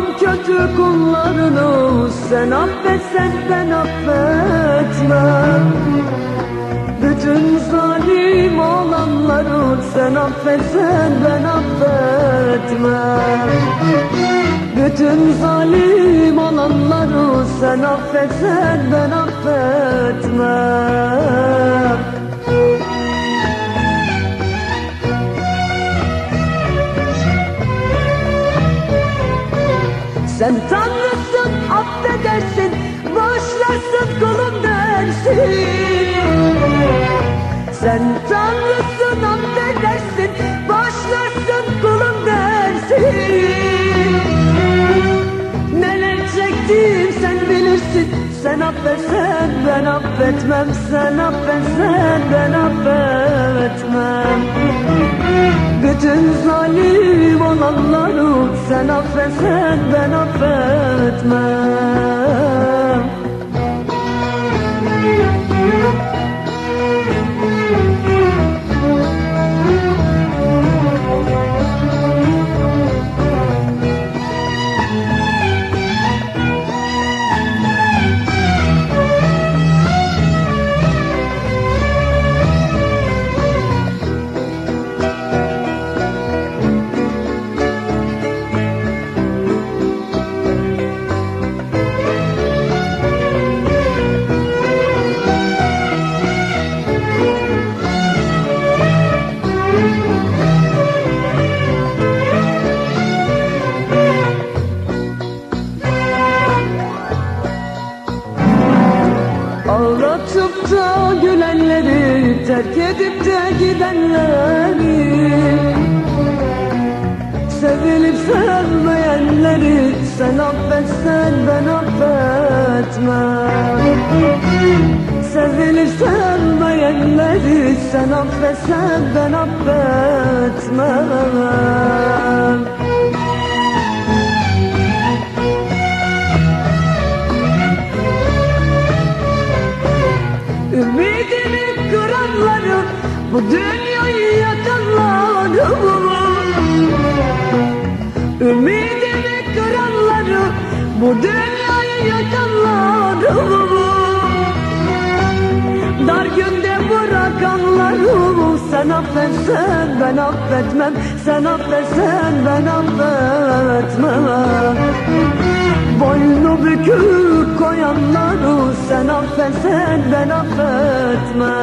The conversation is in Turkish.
Tanrım kötü kullarını sen affetsen ben affetmem. Bütün zalim olanları sen affetsen ben affetmem. Bütün zalim olanları sen affetsen ben affetmem affedersin Bağışlarsın kulum dersin. Sen tanrısın affedersin Bağışlarsın kulum dersin. Neler çektim sen bilirsin Sen affetsen ben affetmem. Sen affetsen ben affetmem. Bütün zalim olanları sen affetsen ben affetmem Ağlatıp da gülenleri Terk edip de gidenleri Sevilip sevmeyenleri Sen affetsen ben affetmem. Sevilip sevmeyenleri Sen affetsen ben affetmem Ümidimi kıranları Bu dünyayı yakanları Ümidimi kıranları Bu dünyayı yakanları Dar günde bırakanları Sen affetsen ben affetmem Sen affetsen ben affetmem. Boynu bükük koyanları sen affetsen ben affetmem